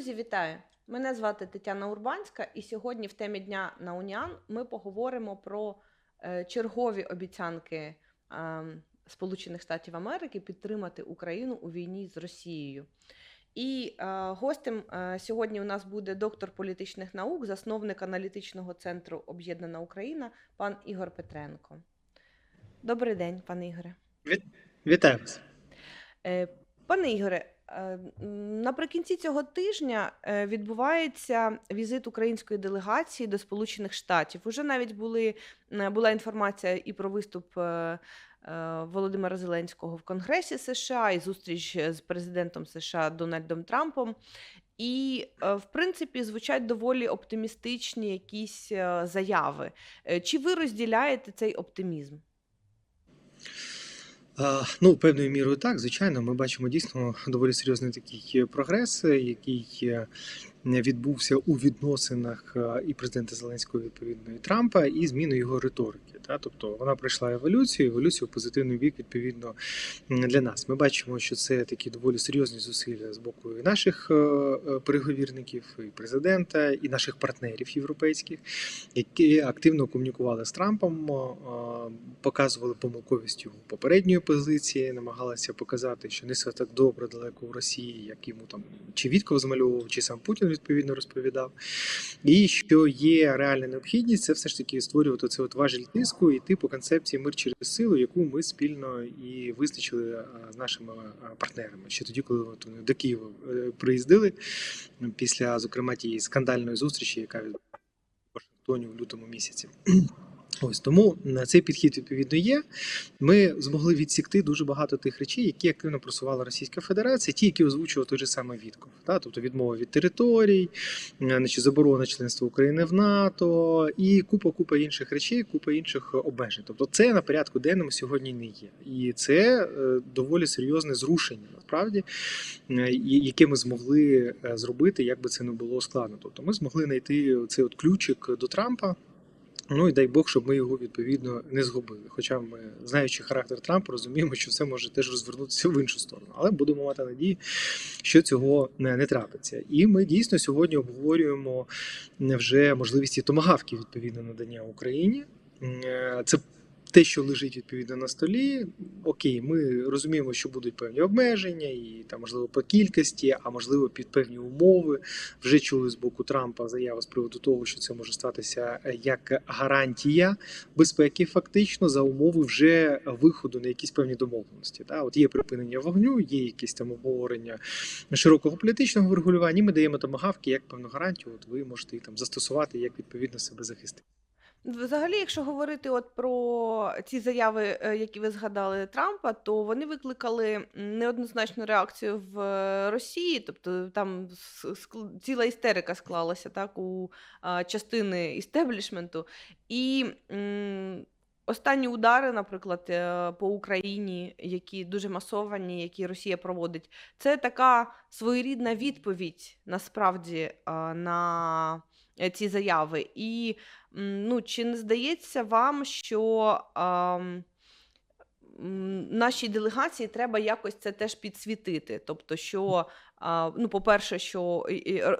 Друзі, вітаю! Мене звати Тетяна Урбанська, і сьогодні в темі дня на Уніан ми поговоримо про е, чергові обіцянки е, Сполучених Штатів Америки підтримати Україну у війні з Росією. І е, гостем е, сьогодні у нас буде доктор політичних наук, засновник аналітичного центру Об'єднана Україна, пан Ігор Петренко. Добрий день, пане Ігоре. Вітаю вас. Пане Ігоре, наприкінці цього тижня е, відбувається візит української делегації до Сполучених Штатів. Уже навіть були, е, була інформація і про виступ е, е, Володимира Зеленського в Конгресі США, і зустріч з президентом США Дональдом Трампом. І, е, в принципі, звучать доволі оптимістичні якісь е, заяви. Е, Чи ви розділяєте цей оптимізм? Ну, певною мірою так, звичайно, ми бачимо дійсно доволі серйозний такий прогрес, який е, відбувся у відносинах е, і президента Зеленського відповідно і Трампа, і зміну його риторики. Та? Тобто вона пройшла еволюцію, еволюцію в позитивний бік відповідно для нас. Ми бачимо, що це такі доволі серйозні зусилля з боку і наших е, е, переговірників, і президента, і наших партнерів європейських, які активно комунікували з Трампом, показували помилковість його попередньої позиції, намагалися показати, що не все так добре далеко в Росії, як йому там чи Вітков змальовував, чи сам Путін відповідно розповідав. І що є реальна необхідність, це все ж таки створювати це от важіль тиску йти по концепції мир через силу, яку ми спільно і визначили е, з нашими е, партнерами. Ще тоді, коли от вони до Києва е, приїздили після, зокрема, тієї скандальної зустрічі, яка відбулася в Вашингтоні в лютому місяці. Ось тому цей підхід відповідно є. Ми змогли відсікти дуже багато тих речей, які активно просувала Російська Федерація, ті, які озвучував той же самий Вітков. Та? Тобто відмова від територій, значить, заборона членства України в НАТО і купа купа інших речей, купа інших обмежень. Тобто, це на порядку денному сьогодні не є. І це е, доволі серйозне зрушення, насправді, яке ми змогли е, зробити, як би це не було складно. Тобто, ми змогли знайти цей от ключик до Трампа. Ну і дай Бог, щоб ми його відповідно не згубили. Хоча ми, знаючи характер Трампа, розуміємо, що все може теж розвернутися в іншу сторону. Але будемо мати надію, що цього не, не трапиться. І ми дійсно сьогодні обговорюємо вже можливості томагавки відповідно надання Україні. Е, Це те, що лежить відповідно на столі, окей, ми розуміємо, що будуть певні обмеження, і там можливо по кількості, а можливо під певні умови. Вже чули з боку Трампа заяву з приводу того, що це може статися е, як гарантія безпеки, фактично за умови вже виходу на якісь певні домовленості. Та от є припинення вогню, є якісь там обговорення широкого політичного врегулювання. і Ми даємо томагавки як певну гарантію. От ви можете їх там застосувати, як відповідно себе захистити. Взагалі, якщо говорити от про ці заяви, е, які ви згадали Трампа, то вони викликали неоднозначну реакцію в е, Росії, тобто там с- ціла істерика склалася так у частини істеблішменту. І останні удари, наприклад, е, по Україні, які дуже масовані, які Росія проводить, це така своєрідна відповідь насправді на ці заяви. І Ну, чи не здається вам, що нашій делегації треба якось це теж підсвітити? Тобто, що, ну, по-перше, що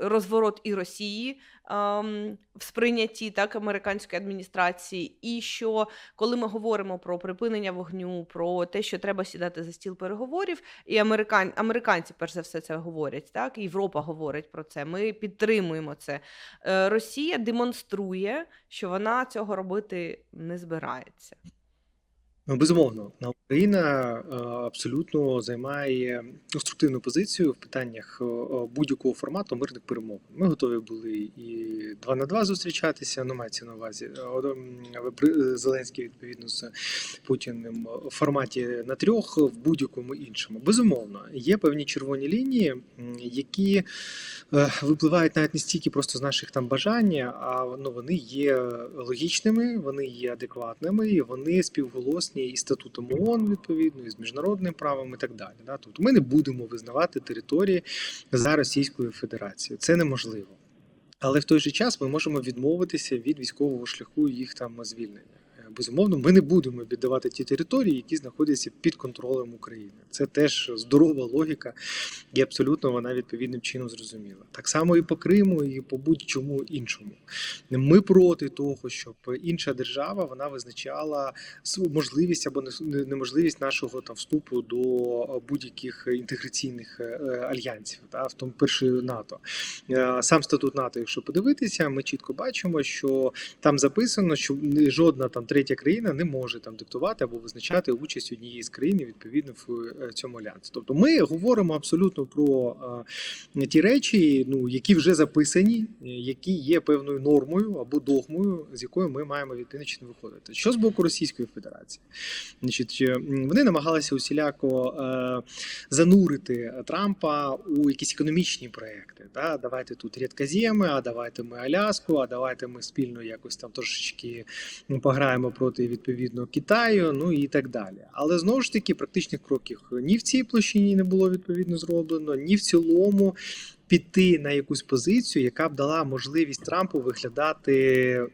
розворот і Росії ам, в сприйнятті так, американської адміністрації, і що коли ми говоримо про припинення вогню, про те, що треба сідати за стіл переговорів, і американ... американці, перш за все, це говорять, так, Європа говорить про це. Ми підтримуємо це. Е, Росія демонструє, що вона цього робити не збирається. Ну, Безумовно, на Україна е, абсолютно займає конструктивну позицію в питаннях е, е, будь-якого формату мирних перемог. Ми готові були і два на два зустрічатися. Ну, мається на увазі Зеленський відповідно з Путіним в форматі на трьох в будь-якому іншому. Безумовно, є певні червоні лінії, які випливають навіть не стільки просто з наших там бажань, а ну, вони є логічними, вони є адекватними, вони співголосні із статутом ООН, відповідно, і з міжнародним правом і так далі. Да? Тобто ми не будемо визнавати території за Російською Федерацією. Це неможливо. Але в той же час ми можемо відмовитися від військового шляху їх там звільнення. Безумовно, ми не будемо віддавати ті території, які знаходяться під контролем України. Це теж здорова логіка, і абсолютно вона відповідним чином зрозуміла. Так само і по Криму, і по будь-чому іншому. Ми проти того, щоб інша держава вона визначала можливість або неможливість нашого там вступу до будь-яких інтеграційних е, альянсів, та в тому перше НАТО. Е, Сам статут НАТО, якщо подивитися, ми чітко бачимо, що там записано, що жодна там третя країна не може там диктувати або визначати участь однієї з країн відповідно в е, цьому альянсі. Тобто ми говоримо абсолютно про е, ті речі, ну які вже записані, е, які є певною нормою або догмою, з якою ми маємо чинно виходити. Що з боку Російської Федерації? Значить, вони намагалися усіляко занурити Трампа у якісь економічні проекти. Да? Давайте тут рідкоземи, а давайте ми Аляску, а давайте ми спільно якось там трошечки ну, пограємо проти відповідно Китаю, ну і так далі. Але знову ж таки, практичних кроків ні в цій площині не було відповідно зроблено, ні в цілому. Піти на якусь позицію, яка б дала можливість Трампу виглядати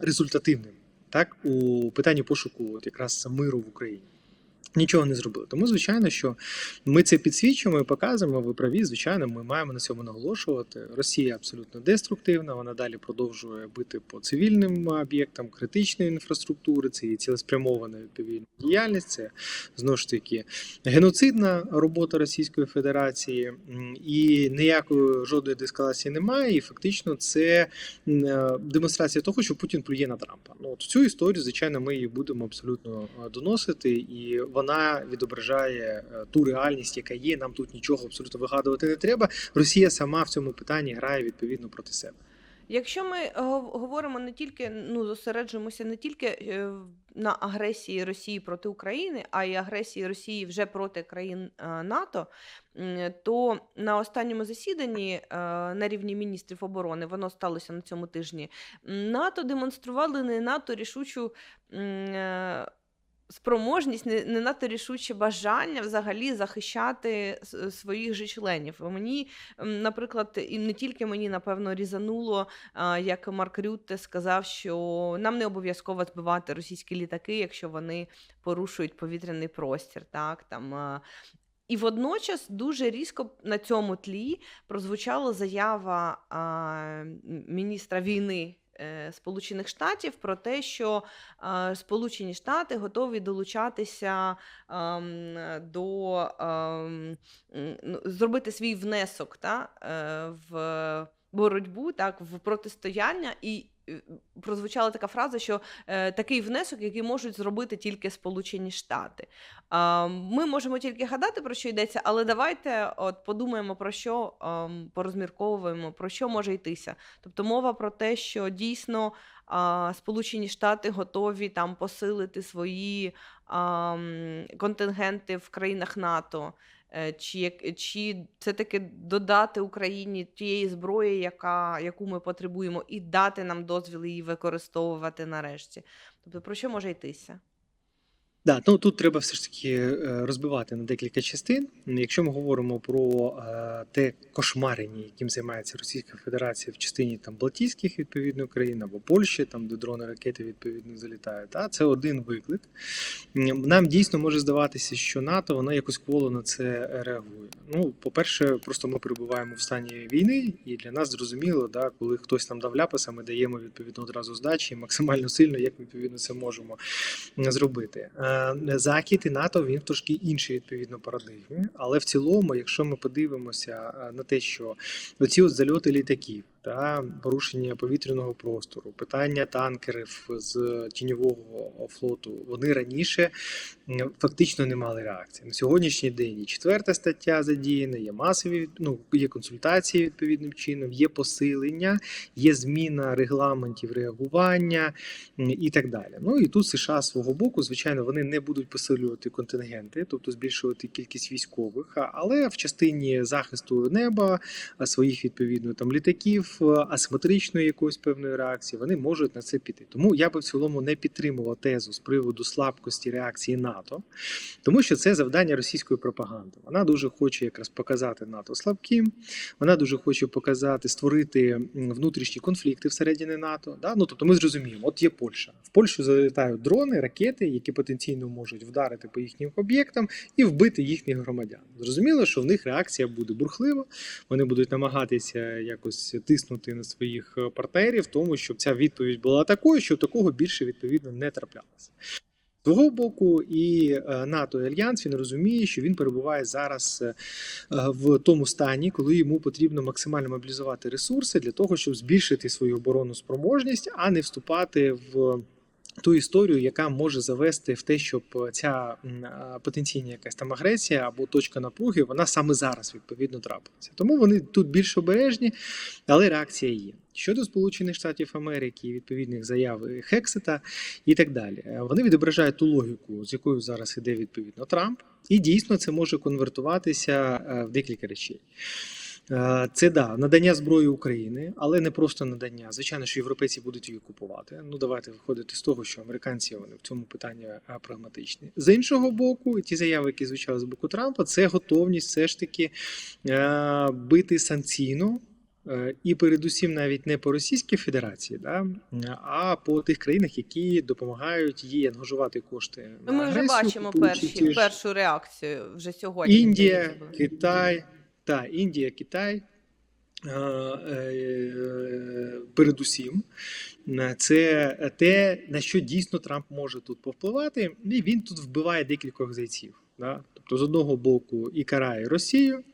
результативним, так у питанні пошуку от якраз миру в Україні. Нічого не зробили. Тому, звичайно, що ми це підсвічуємо і показуємо. Ви праві, звичайно, ми маємо на цьому наголошувати. Росія абсолютно деструктивна. Вона далі продовжує бити по цивільним об'єктам критичної інфраструктури. Це і цілеспрямована відповідна діяльність. Це знову ж таки геноцидна робота Російської Федерації, і ніякої жодної деескалації немає. І фактично це е, демонстрація того, що Путін плює на Трампа. Ну от цю історію, звичайно, ми її будемо абсолютно е, доносити, і вона відображає е, ту реальність, яка є. Нам тут нічого абсолютно вигадувати не треба. Росія сама в цьому питанні грає відповідно проти себе. Якщо ми е, говоримо не тільки, ну зосереджуємося не тільки е, на агресії Росії проти України, а й агресії Росії вже проти країн НАТО, то на останньому засіданні на рівні міністрів оборони, воно сталося на цьому тижні. НАТО демонстрували не надто рішучу. Спроможність не, не надто рішуче бажання взагалі захищати своїх же членів. Мені Наприклад, і не тільки мені напевно різануло, як Марк Рютте сказав, що нам не обов'язково збивати російські літаки, якщо вони порушують повітряний простір. Так там і водночас дуже різко на цьому тлі прозвучала заява а, міністра війни. Е, Сполучених Штатів про те, що е, Сполучені Штати готові долучатися ем, до ем, ну, зробити свій внесок та, е, в боротьбу, так, в протистояння, і прозвучала така фраза, що е, такий внесок, який можуть зробити тільки Сполучені Штати. Ми можемо тільки гадати, про що йдеться, але давайте от подумаємо про що, ем, порозмірковуємо, про що може йтися. Тобто мова про те, що дійсно Сполучені Штати готові там посилити свої контингенти в країнах НАТО. Е, Чи, чи це таки додати Україні тієї зброї, яка, яку ми потребуємо, і дати нам дозвіл її використовувати нарешті? Тобто про що може йтися? Да, ну тут треба все ж таки е, розбивати на декілька частин. Якщо ми говоримо про е, те кошмарення, яким займається Російська Федерація в частині там Балтійських відповідно країн або Польщі, там де дрони ракети відповідно залітають, та це один виклик. Нам дійсно може здаватися, що НАТО воно якось кволо на це реагує. Ну, по-перше, просто ми перебуваємо в стані війни, і для нас зрозуміло, да, коли хтось нам дав ляпаса, ми даємо відповідно одразу здачі максимально сильно, як відповідно це можемо зробити. Е, Захід і НАТО він в трошки іншій відповідно парадигмі, але в цілому, якщо ми подивимося е, на те, що оці от зальоти літаків. Та порушення повітряного простору, питання танкерів з тіньового флоту. Вони раніше фактично не мали реакції. На сьогоднішній день є четверта стаття задіяна, є масові ну, є консультації відповідним чином, є посилення, є зміна регламентів реагування і так далі. Ну і тут США свого боку, звичайно, вони не будуть посилювати контингенти, тобто збільшувати кількість військових, але в частині захисту неба своїх відповідно там літаків, дронів, е, асиметричної якоїсь певної реакції, вони можуть на це піти. Тому я би в цілому не підтримував тезу з приводу слабкості реакції НАТО, тому що це завдання російської пропаганди. Вона дуже хоче якраз показати НАТО слабким. Вона дуже хоче показати, створити внутрішні конфлікти всередині НАТО. Да? Ну тобто, ми зрозуміємо, от є Польща. В Польщу залітають дрони, ракети, які потенційно можуть вдарити по їхнім об'єктам і вбити їхніх громадян. Зрозуміло, що в них реакція буде бурхлива. Вони будуть намагатися якось тиснути на своїх е, партнерів, тому щоб ця відповідь була такою, що такого більше відповідно не траплялося. З свого боку, і е, НАТО і Альянс він розуміє, що він перебуває зараз е, в тому стані, коли йому потрібно максимально мобілізувати ресурси для того, щоб збільшити свою оборонну спроможність, а не вступати в. Ту історію, яка може завести в те, щоб ця потенційна якась там агресія або точка напруги, вона саме зараз відповідно трапилася. Тому вони тут більш обережні, але реакція є. Щодо Сполучених Штатів Америки, відповідних заяв Хексета і так далі, Е, вони відображають ту логіку, з якою зараз іде відповідно Трамп, і дійсно це може конвертуватися е, в декілька речей. Е, Це да, надання зброї України, але не просто надання. Звичайно, що європейці будуть її купувати. Ну давайте виходити з того, що американці вони в цьому питанні е, прагматичні. З іншого боку, ті заяви, які звучали з боку Трампа, це готовність все ж таки е, бити санкційно. І передусім навіть не по Російській Федерації, да, а по тих країнах, які допомагають їй ангажувати кошти. Ну, Ми вже бачимо перші, першу реакцію вже сьогодні. Індія. Китай, та Індія, Китай. е, е, Передусім, це те, на що дійсно Трамп може тут повпливати, і він тут вбиває декількох зайців. Да? Тобто, з одного боку, і карає Росію,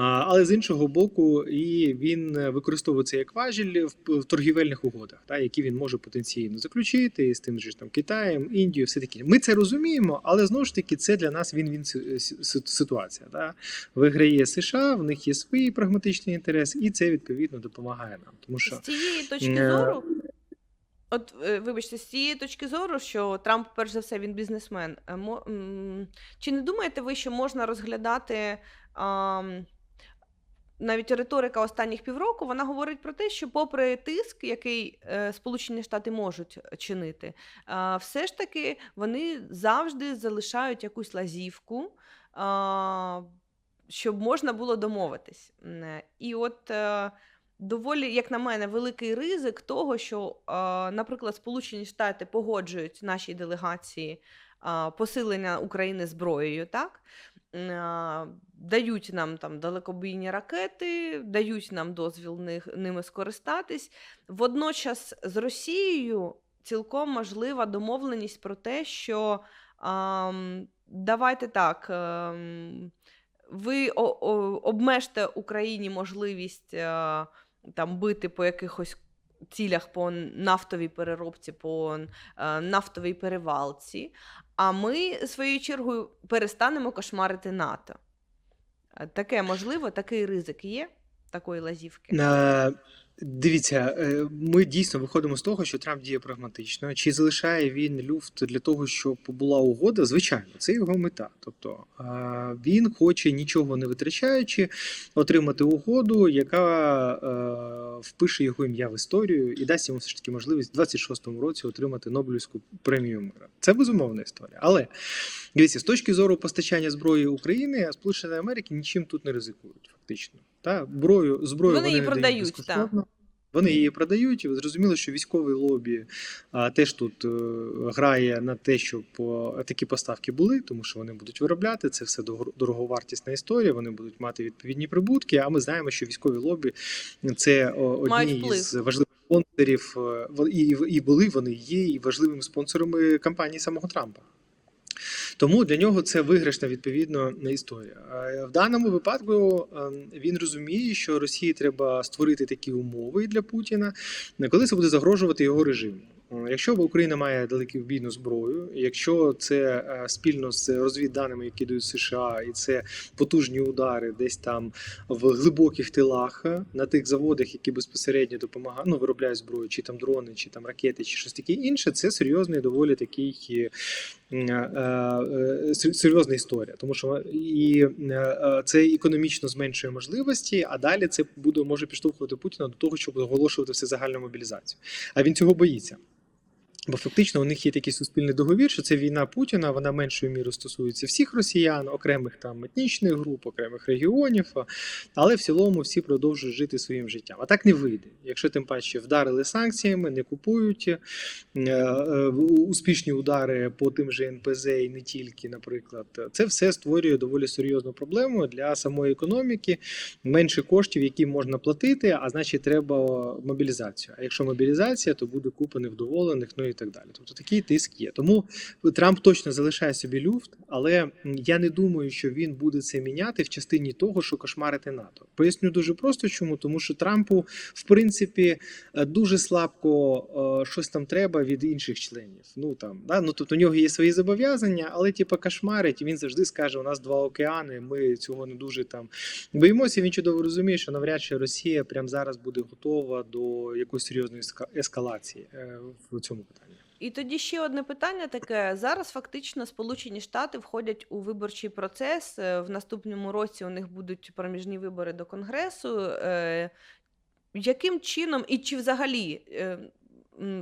але з іншого боку, і він е, використовує це як важіль в, торгівельних угодах, та, які він може потенційно заключити з тим же там Китаєм, Індією, все таке. Ми це розуміємо, але знову ж таки це для нас він-він си- си- ситуація. Та. Виграє США, в них є свої прагматичні інтереси, і це відповідно допомагає нам. Тому що З цієї точки Е, зору, от е, вибачте, з цієї точки зору, що Трамп, перш за все, він бізнесмен. е, Чи не думаєте ви, що можна розглядати ам, навіть риторика останніх півроку? Вона говорить про те, що, попри тиск, який е, Сполучені Штати можуть чинити, е, все ж таки вони завжди залишають якусь лазівку. Щоб можна було домовитись. І от е, доволі, як на мене, великий ризик того, що, е, наприклад, Сполучені Штати погоджують нашій делегації е, посилення України зброєю, так? А, Дають нам там далекобійні ракети, дають нам дозвіл ними скористатись. Водночас з Росією цілком можлива домовленість про те, що ам, давайте так. ем, ви о- обмежте Україні можливість е, там бити по якихось цілях по нафтовій переробці, по е, нафтовій перевалці, а ми своєю чергою перестанемо кошмарити НАТО. Е, Таке можливо, такий ризик є такої лазівки. Дивіться, е, ми дійсно виходимо з того, що Трамп діє прагматично. Чи залишає він люфт для того, щоб була угода? Звичайно, це його мета. Тобто е, він хоче нічого не витрачаючи, отримати угоду, яка е, впише його ім'я в історію і дасть йому все ж таки можливість в 26-му році отримати Нобелівську премію мира. Це безумовна історія. Але дивіться, з точки зору постачання зброї України, Сполучені Америки нічим тут не ризикують, фактично. Та зброю зброю Вони її продають, безкоштовно. Вони її продають, і зрозуміло, що військовий лобі а, теж тут е, грає на те, щоб е, такі поставки були, тому що вони будуть виробляти. Це все дороговартісна історія. Вони будуть мати відповідні прибутки. А ми знаємо, що військові лобі це одні із важливих спонсорів. е, І, і були вони є і важливими спонсорами кампанії самого Трампа. Тому для нього це виграшна відповідно історія. Е, В даному випадку е, він розуміє, що Росії треба створити такі умови для Путіна, коли це буде загрожувати його режиму. Е, Якщо Україна має далекобійну зброю, якщо це е, спільно з розвідданими, які дають США, і це потужні удари десь там в глибоких тилах на тих заводах, які безпосередньо допомагають, ну, виробляють зброю, чи там дрони, чи там ракети, чи щось таке інше, це серйозний доволі такий серйозна історія, тому що і е, е, це економічно зменшує можливості, а далі це буде може підштовхувати Путіна до того, щоб оголошувати всезагальну мобілізацію. А він цього боїться. Бо фактично у них є такий суспільний договір, що це війна Путіна, вона меншою мірою стосується всіх росіян, окремих там етнічних груп, окремих регіонів, але в цілому всі продовжують жити своїм життям. А так не вийде. Якщо тим паче вдарили санкціями, не купують е, е, успішні удари по тим же НПЗ і не тільки, наприклад, це все створює доволі серйозну проблему для самої економіки. Менше коштів, які можна платити, а значить, треба мобілізацію. А якщо мобілізація, то буде купа невдоволених, ну і так далі. Тобто такий тиск є. Тому Трамп точно залишає собі люфт, але я не думаю, що він буде це міняти в частині того, що кошмарити НАТО. Поясню дуже просто, чому тому, що Трампу, в принципі, е, дуже слабко е, щось там треба від інших членів. Ну там да? ну тобто у нього є свої зобов'язання, але типу кошмарить, він завжди скаже: у нас два океани. Ми цього не дуже там боїмося. Він чудово розуміє, що навряд чи Росія прямо зараз буде готова до якоїсь серйозної еска- ескалації е, в цьому питанні. І тоді ще одне питання таке. Зараз фактично Сполучені Штати входять у виборчий процес. Е, В наступному році у них будуть проміжні вибори до Конгресу. Е, Яким чином і чи взагалі, е,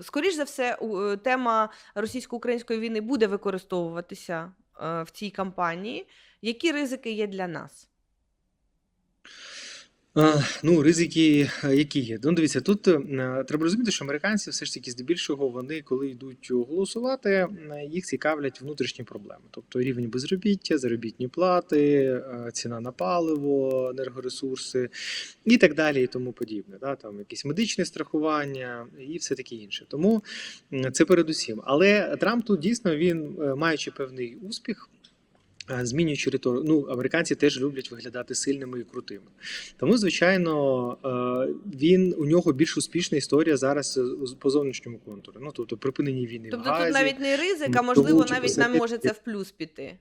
скоріш за все, тема російсько-української війни буде використовуватися в цій кампанії? Які ризики є для нас? Ну, ризики, які є. Ну, дивіться, тут е, треба розуміти, що американці все ж таки здебільшого вони, коли йдуть голосувати, е, їх цікавлять внутрішні проблеми, тобто рівень безробіття, заробітні плати, е, ціна на паливо, енергоресурси і так далі, і тому подібне. Да? Там якісь медичне страхування і все таке інше. Тому це передусім. Але Трамп тут дійсно він, маючи певний успіх. Е, Змінюючи риторику, ну американці теж люблять виглядати сильними і крутими. Тому, звичайно, е, він у нього більш успішна історія зараз е, по зовнішньому контуру. Ну тобто припинення війни Тобто в Газі. тут навіть не ризик, а можливо, чи навіть нам може це в плюс піти.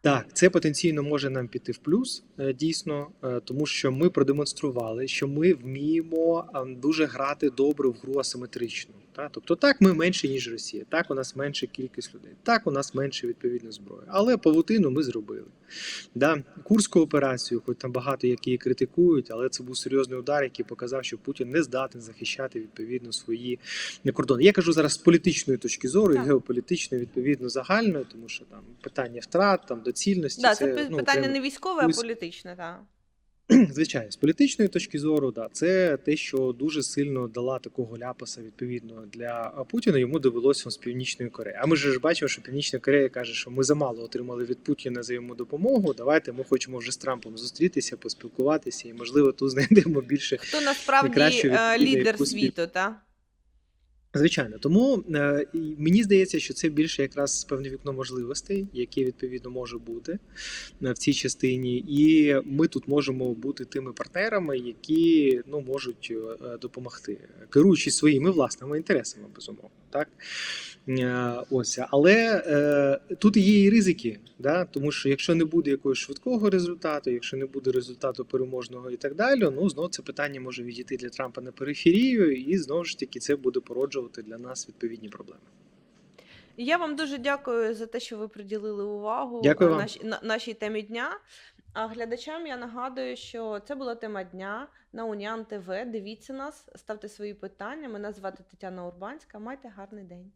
Так, це потенційно може нам піти в плюс, дійсно, тому що ми продемонстрували, що ми вміємо е, дуже грати добре в гру асиметричну. Та? Тобто, так, ми менше, ніж Росія, так, у нас менша кількість людей, так, у нас менше відповідно зброї. Але павутину ми зробили. Да? Курську операцію, хоч там багато які її критикують, але це був серйозний удар, який показав, що Путін не здатен захищати відповідно свої кордони. Я кажу зараз з політичної точки зору Так. і геополітичної, відповідно, загальної, тому що там питання втрат, там доцільності. Да, це, пи- ну, питання окремо. не військове, а політичне, так. Звичайно, з політичної точки зору, да, це те, що дуже сильно дала такого ляпаса відповідно для Путіна. Йому довелося з Північної Кореї. А ми ж бачимо, що Північна Корея каже, що ми замало отримали від Путіна за йому допомогу. Давайте ми хочемо вже з Трампом зустрітися, поспілкуватися, і можливо тут знайдемо більше Хто насправді е, лідер світу, так? Звичайно, тому е, мені здається, що це більше якраз певне вікно можливостей, яке відповідно може бути е, в цій частині, і ми тут можемо бути тими партнерами, які ну можуть е, допомогти, керуючись своїми власними інтересами, безумовно, так Е, ось, але е, тут є і ризики, да? тому що якщо не буде якогось швидкого результату, якщо не буде результату переможного і так далі, ну знову це питання може відійти для Трампа на периферію, і знову ж таки це буде породжувати для нас відповідні проблеми. Я вам дуже дякую за те, що ви приділили увагу Дякую вам. наш- на- нашій темі дня. А глядачам я нагадую, що це була тема дня на Уніан ТВ. Дивіться нас, ставте свої питання. Мене звати Тетяна Урбанська. Майте гарний день.